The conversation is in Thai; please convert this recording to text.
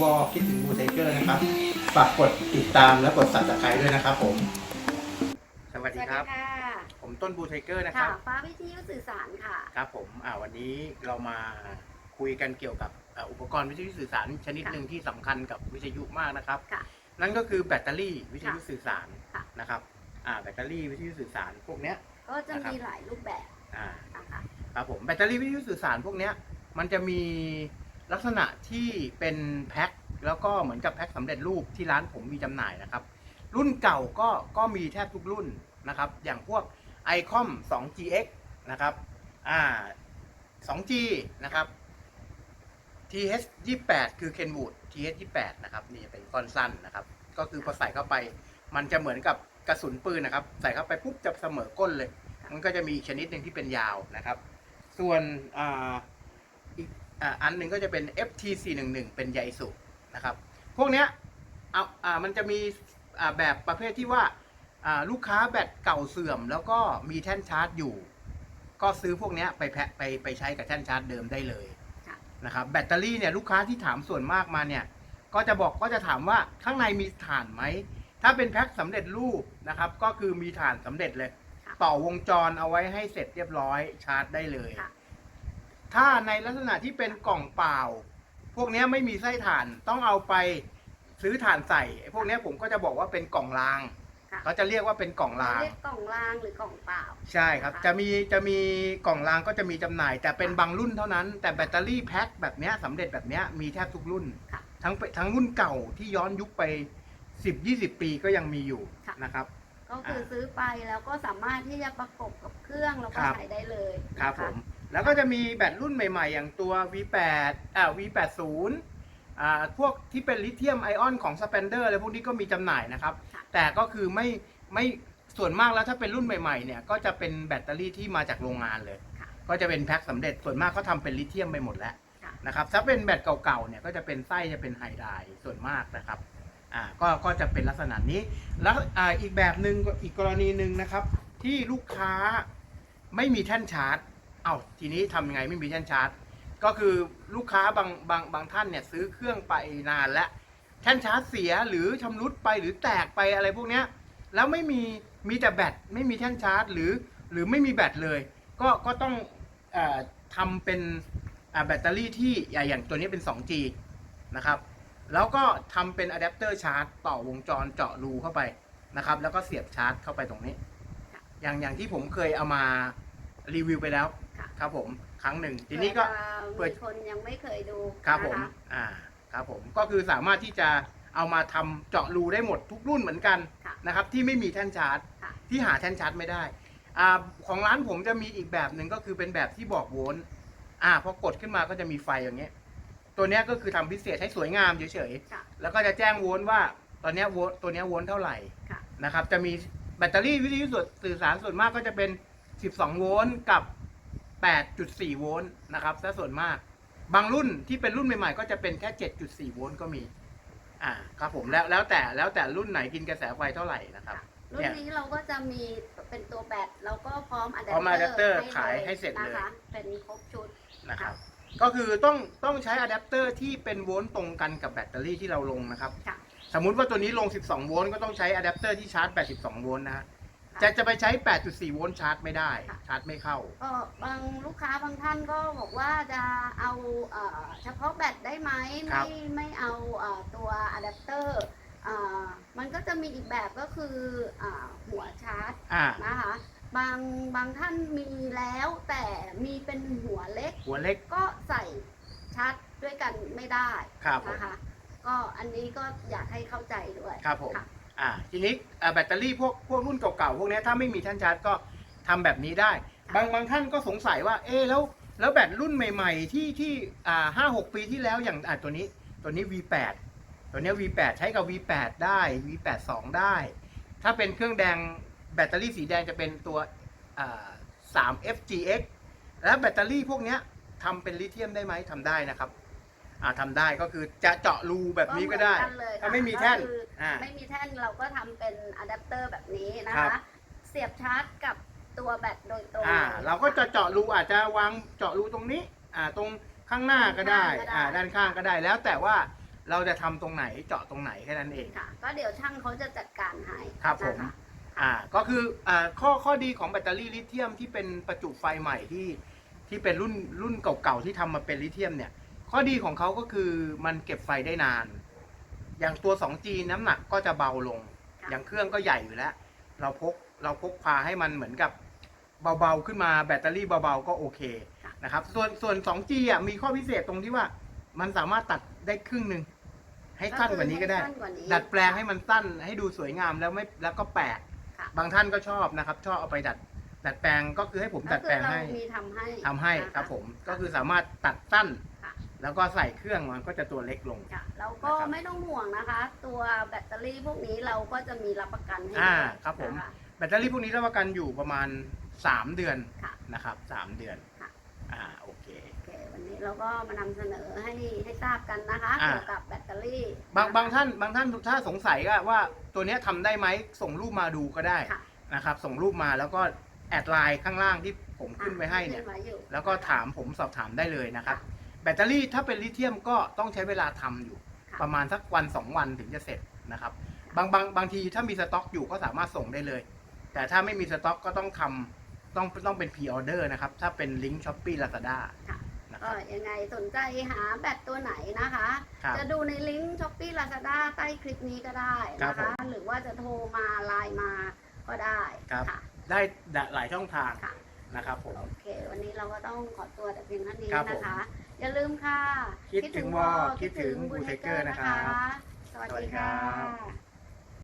วอลคิดถึงบูไทเกอร์นะครับ ฝากกดติดตามและกด subscribe ด้วยนะครับผม สวัสดีครับค่ะผมต้นบูไทเกอร์นะคค่ะรับ ฟ้าวิทยุสื่อสารค่ะ ครับผมอ่าวันนี้เรามาคุยกันเกี่ยวกับอ่าอุปกรณ์วิทยุสื่อสารชนิดค่ะหนึ่งที่สำคัญกับวิทยุมากนะครับ ค่ะนั่นก็คือแบตเตอรี่วิทยุสื่อสารค่ะ นะครับอ่าแบตเตอรี่วิทยุสื่อสารพวกเนี้ย ก็จะนะครับ มีหลายรูปแบบอ่า นะคะ ครับผมแบตเตอรี่วิทยุสื่อสารพวกเนี้ยมันจะมี ลักษณะที่เป็นแพ็คแล้วก็เหมือนกับแพ็คสำเร็จรูปที่ร้านผมมีจำหน่ายนะครับ รุ่นเก่าก็ก็มีแทบทุกรุ่นนะครับ อย่างพวก ICOM 2GX นะครับอ่า 2G นะครับ TH 28คือ Kenwood TH 28นะครับนี่เป็นก้อนสั้นนะครับ ก็คือพอใส่เข้าไป มันจะเหมือนกับกระสุนปืนนะครับ ใส่เข้าไปปุ๊บจะเสมอก้นเลย มันก็จะมีอีกชนิดหนึ่งที่เป็นยาวนะครับ ส่วนอ่าอีก อ่าอันหนึ่งก็จะเป็น FT 411 เป็นใยสุนะครับ พวกเนี้ยเอาอ่ามันจะมีอ่าแบบประเภทที่ว่าอ่าลูกค้าแบตเก่าเสื่อม แล้วก็มีแท่นชาร์จอยู่ ก็ซื้อพวกเนี้ยไปแพะไปไปใช้กับแท่นชาร์จเดิมได้เลยค่ะนะครับแบตเตอรี่เนี่ยลูกค้าที่ถามส่วนมากมาเนี่ยก็จะบอกก็จะถามว่าข้างในมีถ่านไหม ถ้าเป็นแพ็คสำเร็จรูปนะครับ ก็คือมีถ่านสำเร็จเลยค่ะต่อวงจรเอาไว้ให้เสร็จเรียบร้อยชาร์จได้เลยค่ะ ถ้าในลักษณะที่เป็นกล่องเปล่า พวกเนี้ยไม่มีไส้ถ่านต้องเอาไปซื้อถ่านใส่ไอ้พวกเนี้ยผมก็จะบอกว่าเป็นกล่องรางค่ะเขาจะเรียกว่าเป็นกล่องราง เรียกกล่องรางหรือกล่องเปล่า ใช่ครับนะคะจะมีจะมีกล่องรางก็จะมีจำหน่าย แต่เป็นบางรุ่นเท่านั้น แต่แบตเตอรี่แพ็คแบบเนี้ยสำเร็จแบบเนี้ยมีแทบทุกรุ่น ค่ะทั้งไปทั้งรุ่นเก่าที่ย้อนยุคไป 10-20 ปีก็ยังมีอยู่ค่ะ นะครับ ก็คือซื้อไปแล้วก็สามารถที่จะประกบกับเครื่องแล้วก็ครับ ใช้ได้เลยครับนะะผม แล้วก็จะมีแบตรุ่นใหม่ๆ อย่างตัว V8 อ่า V80 อ่าพวกที่เป็นลิเธียมไอออนของ Spender อะไรพวกนี้ก็มีจำหน่ายนะครับ ค่ะ แต่ก็คือไม่ไม่ส่วนมากแล้วถ้าเป็นรุ่นใหม่ๆเนี่ยก็จะเป็นแบตเตอรี่ที่มาจากโรงงานเลย ค่ะ ก็จะเป็นแพ็คสำเร็จส่วนมากเขาทำเป็นลิเธียมไปหมดแล้วค่ะ นะครับถ้าเป็นแบตเก่าๆเนี่ยก็จะเป็นไส้จะเป็นไฮไดร์ส่วนมากนะครับอ่าก็ก็จะเป็นลักษณะนี้แล้วอ่าอีกแบบหนึ่งอีกกรณีหนึ่งนะครับ ที่ลูกค้าไม่มีแท่นชาร์จ เอาทีนี้ทำยังไงไม่มีแท่นชาร์จ ก็คือลูกค้าบางบางบางท่านเนี่ยซื้อเครื่องไปนานแล้วแท่นชาร์จเสียหรือชำรุดไปหรือแตกไปอะไรพวกเนี้ยแล้วไม่มีมีแต่แบตไม่มีแท่นชาร์จ หรือหรือไม่มีแบตเลย ก็ก็ต้องอทำเป็นแบตเตอรี่ที่อย่างอย่างตัวนี้เป็น 2G นะครับแล้วก็ทำเป็นอะแดปเตอร์ชาร์จต่อวงจรเจาะรูเข้าไปนะครับแล้วก็เสียบชาร์จเข้าไปตรงนี้ อย่างอย่างที่ผมเคยเอามารีวิวไปแล้ว ค่ะครับผมครั้งหนึ่งทีนี้ก็เปิเปิดดคนยังไม่เคยดูครับผมนะะอ่าครับผมก็คือสามารถที่จะเอามาทำเจาะรูได้หมดทุกรุ่นเหมือนกันค่ะนะครับ ที่ไม่มีแท่นชาร์จค่ะที่หาแท่นชาร์จไม่ได้อ่าของร้านผมจะมีอีกแบบหนึ่งก็คือเป็นแบบที่บอกโวลต์อ่าพอกดขึ้นมาก็จะมีไฟอย่างเงี้ย ตัวเนี้ยก็คือทำพิเศษให้สวยงามเฉยค่ะๆแล้วก็จะแจ้งโวลต์ว่าตอนเนี้ยโวลต์ตัวเนี้ยโวลต์เท่าไหร่ค่ะนะครับ จะมีแบตเตอรี่วิทยุสื่อสารส่วนมากก็จะเป็น 12 โวลต์กับ 8.4 โวลต์นะครับซะส่วนมาก บางรุ่นที่เป็นรุ่นใหม่ๆ ก็จะเป็นแค่ 7.4 โวลต์ก็มี อ่า ครับผมแล้วแล้วแต่แล้วแต่รุ่นไหนกินกระแสไฟเท่าไหร่นะครับค่ะรุ่นนี้เราก็จะมีเป็นตัวแบตแล้วก็พร้อมอะแดพร้อมอะแดปเตอร์ลขายให้เสร็จเลยนะคะเป็นครบชุดนะครับ ก็คือต้องต้องใช้อะแดปเตอร์ที่เป็นโวลต์ตรงกันกับแบตเตอรี่ที่เราลงนะครับค่ะสมมุติว่าตัวนี้ลง 12 โวลต์ก็ต้องใช้อะแดปเตอร์ที่ชาร์จ 82 โวลต์นะฮะ จะจะไปใช้ 8.4 โวลต์ชาร์จไม่ได้ชาร์จไม่เข้า ก็บางลูกค้าบางท่านก็บอกว่าจะเอาเอ่อเฉพาะแบตได้ไหมครัไม่บ ไม่เอาเอ่อตัวอะแดปเตอร์มันก็จะมีอีกแบบก็คืออ่าหัวชาร์จอ่า นะคะบางบางท่านมีแล้วแต่มีเป็นหัวเล็กหัวเล็กก็ใส่ชาร์จด้วยกันไม่ได้ครับผมนะคะก็อันนี้ก็อยากให้เข้าใจด้วย ครับผม ค่ะ อ่าทีนี้แบตเตอรี่พวกพวกรุ่นเก่าๆพวกนี้ถ้าไม่มีท่านชาร์จก็ทำแบบนี้ได้ บางบางท่านก็สงสัยว่าเอ๊แล้วแล้วแบตรุ่นใหม่ ๆ ที่ที่อ่าห้าหกปีที่แล้วอย่างอ่าตัวนี้ตัวนี้ V8 ตัวนี้ V8 ใช้กับ V8 ได้ V8 2 ได้ ถ้าเป็นเครื่องแดงแบตเตอรี่สีแดงจะเป็นตัวอ่า 3FGX แล้วแบตเตอรี่พวกนี้ทำเป็นลิเธียมได้ไหมทำได้นะครับ อ่าทำได้ก็คือจะเจาะรูแบบนี้ก็ได้ เหมือนกันเลยค่ะถ้าไม่มีแท่นก็คืออ่อ่า ไม่มีแท่นเราก็ทำเป็นอะแดปเตอร์แบบนี้นะครัคะ บ เสียบชาร์จกับตัวแบตโดยตรงอ่าลยเราก็จะเจาะรูอาจจะวางเจาะรูตรงนี้ อ่า ตรงข้างหน้าก็ได้ข้างหน้าก็ได้ อ่า ด้านข้างก็ได้ แล้วแต่ว่าเราจะทำตรงไหนเจาะตรงไหนแค่นั้นเอง ค่ะ ก็เดี๋ยวช่างเขาจะจัดการให้ครับผม นะคะอ่า ก็คือ อ่า ข้อ ข้อดีของแบตเตอรี่ลิเธียมที่เป็นประจุไฟใหม่ที่ ที่เป็นรุ่น รุ่นเก่าๆที่ทำมาเป็นลิเธียมเนี่ย ข้อดีของเขาก็คือมันเก็บไฟได้นาน อย่างตัว 2G น้ำหนักก็จะเบาลงค่ะอย่างเครื่องก็ใหญ่อยู่แล้ว เราพกเราพกพาให้มันเหมือนกับเบาๆขึ้นมาแบตเตอรี่เบาๆก็โอเคค่ะนะครับ ส่วนส่วน 2G อะมีข้อพิเศษตรงที่ว่ามันสามารถตัดได้ครึ่งหนึ่งให้สั้นกว่านี้ก็ได้สั้นกว่านี้ดัดแปลงให้มันสั้นให้ดูสวยงามแล้วไม่แล้วก็แปลกค่ะบางท่านก็ชอบนะครับ ชอบเอาไปดัดดัดแปลงก็คือให้ผมดัดแปลงให้ก็คือเรามีทำให้ทำให้นะะครับผมก็คือสามารถตัดสั้นค่ะ แล้วก็ใส่เครื่องมันก็จะตัวเล็กลง ค่ะแล้วก็นะครับไม่ต้องห่วงนะคะ ตัวแบตเตอรี่พวกนี้เราก็จะมีรับประกันให้อ่าด้วยครับผม นะคะ แบตเตอรี่พวกนี้รับประกันอยู่ประมาณ 3 เดือนค่ะนะครับสามเดือนค่ะ อ่าโอเค โอเควันนี้เราก็มานำเสนอให้ให้ทราบกันนะคะอ่า เกี่ยวกับแบตเตอรี่บางบางท่านบางท่านถ้าสงสัยก็ว่าตัวเนี้ยทำได้ไหมส่งรูปมาดูก็ได้ค่ะนะครับ ส่งรูปมาแล้วก็แอดไลน์ข้างล่างที่ผมขึ้นไว้ให้เนี่ย ขึ้นไว้อยู่ แล้วก็ถามผมสอบถามได้เลยนะครับ แบตเตอรี่ถ้าเป็นลิเธียมก็ต้องใช้เวลาทำอยู่ค่ะประมาณสักวันสองวันถึงจะเสร็จนะครับ บางบางบางทีถ้ามีสต็อกอยู่ก็สามารถส่งได้เลย แต่ถ้าไม่มีสต็อกก็ต้องทำต้องต้องเป็นพ r ออเดอร์นะครับ ถ้าเป็นลิงก์ช้อปปี้ลาซาด้าค่ะนะคก็รับยังไงสนใจหาแบตตัวไหนนะคะครับจะดูในลิงก์ช้อปปี้ลาซาด้าใต้คลิปนี้ก็ได้ครับนะผคะมหรือว่าจะโทรมาไลน์มาก็ได้ครับค่ะได้หลายช่องทางค่ะนะครับผมโอเค วันนี้เราก็ต้องขอตัวแต่เพียงเท่านี้ครับผมนะคะ อย่าลืมค่ะ คิดถึงวอคิดถึงบูเทเกอร์นะครับสวัสสวัสดีดีครัค่ะบ